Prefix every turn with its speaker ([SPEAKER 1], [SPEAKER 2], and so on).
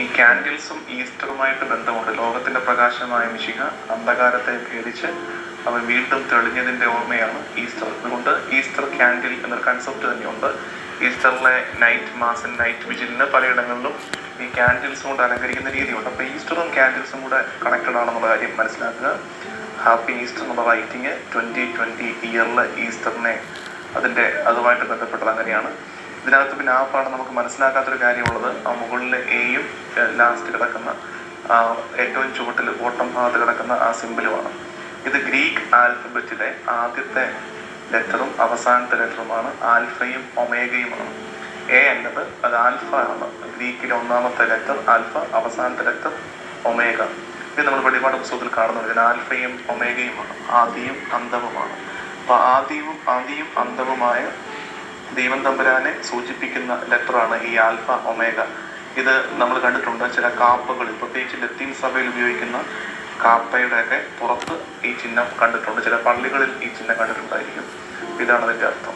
[SPEAKER 1] ഈ കാൻഡിൽസും ഈസ്റ്ററുമായിട്ട് ബന്ധമുണ്ട്. ലോകത്തിന്റെ പ്രകാശമായ മിശിഹ അന്ധകാരത്തെ ഭേദിച്ച് അവൻ വീണ്ടും തെളിഞ്ഞതിന്റെ ഓർമ്മയാണ് ഈസ്റ്റർ. അതുകൊണ്ട് ഈസ്റ്റർ കാൻഡിൽ എന്നൊരു കൺസെപ്റ്റ് തന്നെയുണ്ട്. ഈസ്റ്ററിലെ നൈറ്റ് മാസൻ നൈറ്റ് വിജിലിന് പലയിടങ്ങളിലും ഈ കാൻഡിൽസ് കൊണ്ട് അലങ്കരിക്കുന്ന രീതിയുണ്ട്. അപ്പോൾ ഈസ്റ്ററും കാൻഡിൽസും കൂടെ കണക്റ്റഡ് ആണെന്നുള്ള കാര്യം മനസ്സിലാക്കുക. ഹാപ്പി ഈസ്റ്റർ എന്നുള്ള റൈറ്റിങ് ട്വന്റി ട്വന്റി ഇയറിലെ ഈസ്റ്ററിനെ അതിന്റെ അതുമായിട്ട് ബന്ധപ്പെട്ടത് അങ്ങനെയാണ്. ഇതിനകത്ത് പിന്നെ ആ പാഠം നമുക്ക് മനസ്സിലാക്കാത്തൊരു കാര്യമുള്ളത് ആ മുകളിലെ എയും ലാസ്റ്റ് കിടക്കുന്ന ഏറ്റവും ചുവട്ടിൽ ഓട്ടം ഭാഗത്ത് കിടക്കുന്ന ആ സിമ്പിളുമാണ് ഇത് ഗ്രീക്ക് ആൽഫബറ്റിലെ ആദ്യത്തെ ലെറ്ററും അവസാനത്തെ ലെറ്ററുമാണ് ആൽഫയും ഒമേഗയുമാണ് എ എന്നത് അത് ആൽഫ ആണ്. ഗ്രീക്കിലെ ഒന്നാമത്തെ ലെറ്റർ ആൽഫ അവസാനത്തെ ലെറ്റർ ഒമേഗ. ഇത് നമ്മൾ വെളിപാട് പുസ്തകത്തിൽ കാണുന്നുണ്ട്. ഇതിന് ആൽഫയും ഒമേഗയുമാണ് ആദിയും അന്തവുമാണ് അപ്പൊ ആദിയും ആദിയും അന്തവുമായ ദൈവം തമ്പുരാനെ സൂചിപ്പിക്കുന്ന ലെറ്ററാണ് ഈ ആൽഫ ഒമേഗ. ഇത് നമ്മൾ കണ്ടിട്ടുണ്ട് ചില കാപ്പകളിൽ പ്രത്യേകിച്ച് ലത്തീൻ സഭയിൽ ഉപയോഗിക്കുന്ന കാപ്പയുടെയൊക്കെ പുറത്ത് ഈ ചിഹ്നം കണ്ടിട്ടുണ്ട്. ചില പള്ളികളിൽ ഈ ചിഹ്നം കണ്ടിട്ടുണ്ടായിരിക്കും. ഇതാണ് അതിന്റെ അർത്ഥം.